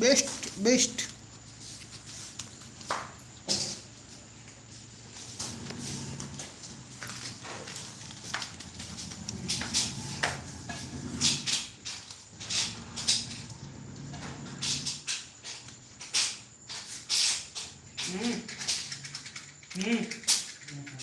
Best best Mm. Mm.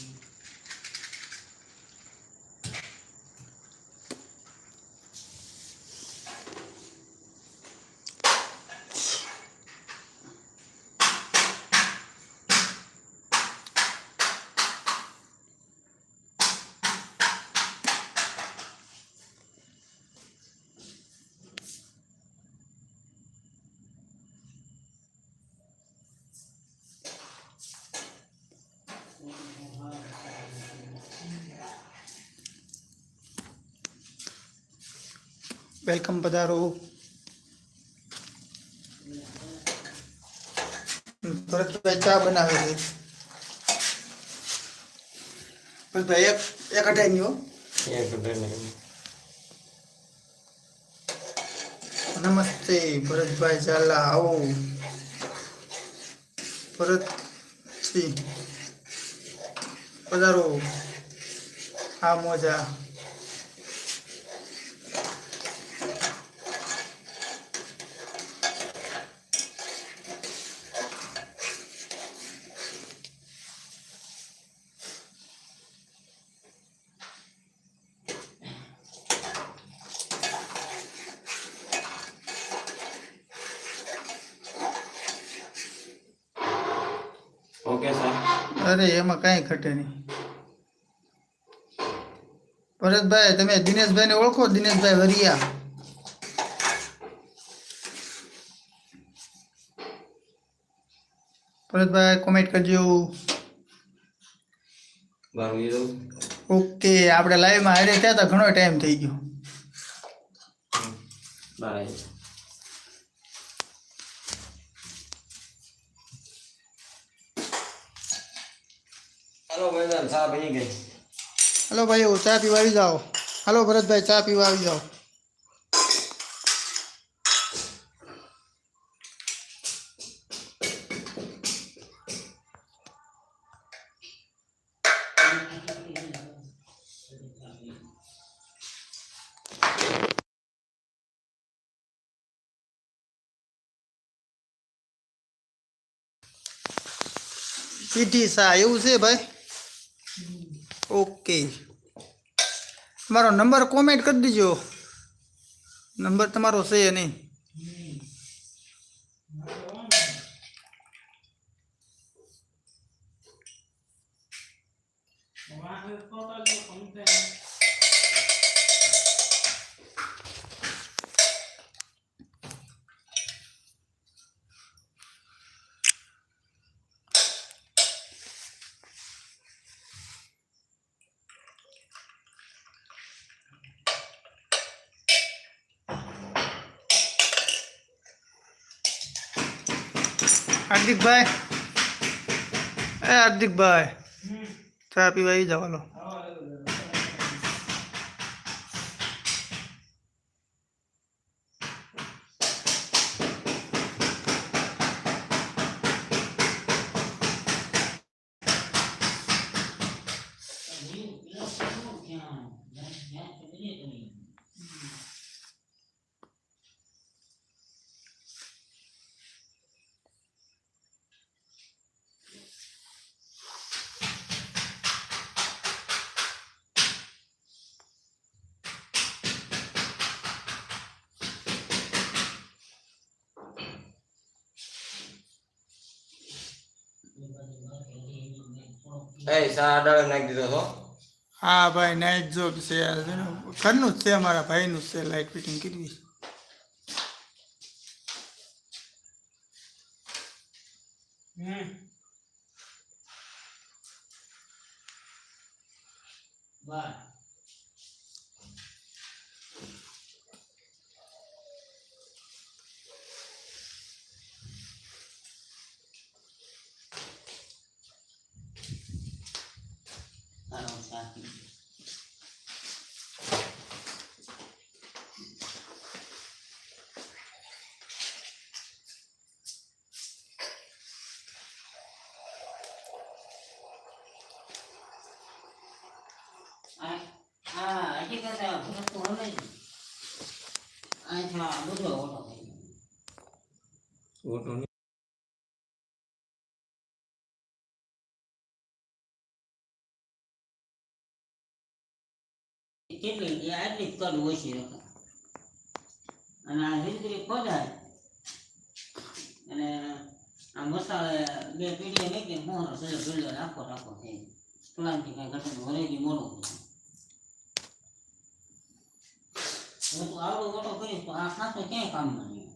Welcome પધારો. ભરતભાઈ ચા બનાવે છે. ભરતભાઈ એક એક અઢાઈ હો. એક ડને નમસ્તે ભરતભાઈ ઝાલા આવો. ભરતસિંહ પધારો. આ મોજા ઓકે સર અરે એમાં કાંઈ ઘટે નહીં. ભરતભાઈ તમે દિનેશભાઈને ઓળખો? દિનેશભાઈ વરિયા. ભરતભાઈ કોમેન્ટ કરજો. ઓકે આપણે લાઈવમાં હારે થયા હતા ઘણો ટાઈમ થઈ ગયો. બાર હાલો ભાઈ ભાઈઓ ચા પીવા આવી જાઓ. હલો ભરતભાઈ, ચા પીવા આવી જાઓ. સીધી સા એવું છે ભાઈ? ઓકે મારો નંબર કોમેન્ટ કરી દીજો નંબર તમારો છે નહીં હાર્દિકભાઈ. એ હાર્દિકભાઈ. ચા પીવા આવી જાઓ એ સારા નાખી દીધો છો? હા ભાઈ નાઇટ જોબ છે ઘરનું જ છે અમારા ભાઈનું જ છે લાઇટ ફિટિંગ કરવી હમ. બધા ભરત તો હલે જ. અહીંથી આ બધો ઓટો થઈ ગયો. ઓટો નહીં. કેટલી એ આટલી જ કદ ઓછી રકમ અને આ ધીરે ધીરે પધાય અને આ મસાલા બે પીડીએ મૂકી મોહરો સજો ભીડો રાખો રાખો થઈ તુલાંથી કાંઈ ઘટતું હરેજી મોડું હું તો આવડો મોટો કરીશ તો આ ખાતો ક્યાંય કામમાં નહીં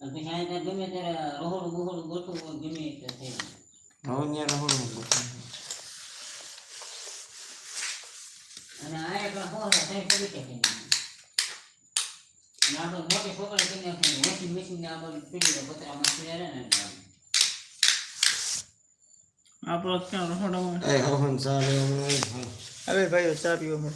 અને પછી આ ત્યાં ગમે ત્યારે રહોડું બહોળું ગોઠવું હોય ગમે તે થઈ જાય હવે ન્યા રહોડું ગોઠવું. અને આ એટલા હોરા થઈ પડી કે નહીં અને આપણે મોટી છોકરી કરીને વોશિંગ મશીન ને આ બધું પીડી બતરા મશીન રહે ને એટલે આમ. આપણો ક્યાં રહોડામાં એ હવન ચા લેવાનું હોય ને, હા. હવે ભાઈઓ ચા પીવો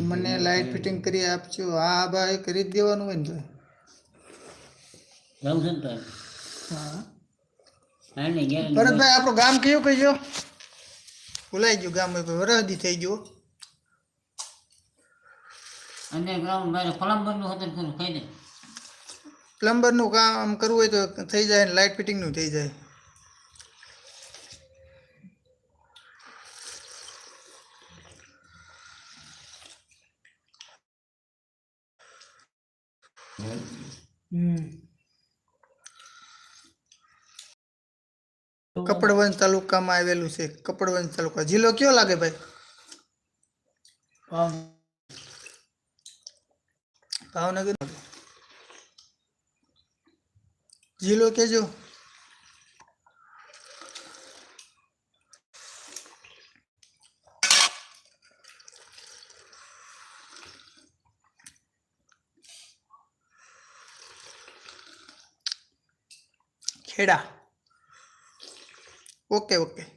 મને લાઇટ ફિટિંગ કરી આપજો. હા ભાઈ કરી જ દેવાનું હોય ને ભાઈ ભરતભાઈ આપણું ગામ કયું કહીજો? ભૂલાઈ ગયું ગામ વરહદી થઈ ગયું ગામ મારે પ્લમ્બરનું હતું ખરું કહી દે પ્લમ્બરનું કામ કરવું હોય તો થઈ જાય ને લાઇટ ફિટિંગનું થઈ જાય. કપડવંજ તાલુકામાં આવેલું છે. કપડવંજ તાલુકા. જિલ્લો કયો લાગે ભાઈ? ભાવનગર. જિલ્લો કેજો ખેડા. ઓકે ઓકે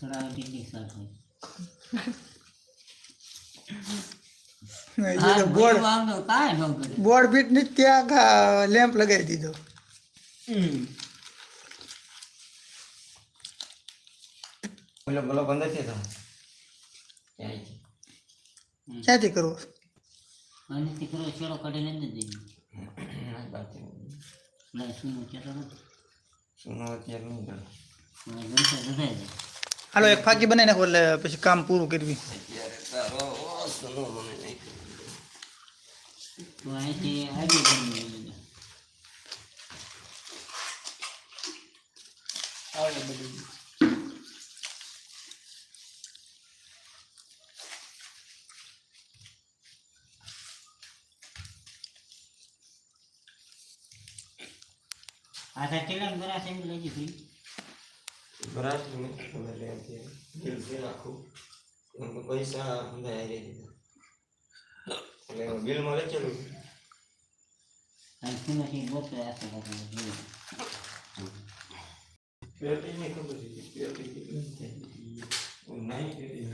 ગળા સડાવી દીધી સાથે બોર્ડ બોર્ડ ફીટની ત્યાં લેમ્પ લગાવી દીધો. ઓલો બોલો બંધ થતો. ક્યાંયથી. ક્યાંથી કરવો? અને દીકરો છેડો સુનો અત્યારે નહીં. મને જાય હાલો, એક ફાકી બનાવી નાખો એટલે પછી કામ પૂરું કરવી અત્યારે તારો સુનો મને નહીં કરે. તો અહીંથી આવી ગયું આવડે બધું આ તો કેટલાક બરા છે એમ લઈ જઈ છે ને? ખબર અત્યારે. બિલ આખું. પૈસા બધા હારી દીધા. એટલે બિલમાં લખેલું પેટી ની ખબર નહીં પેટી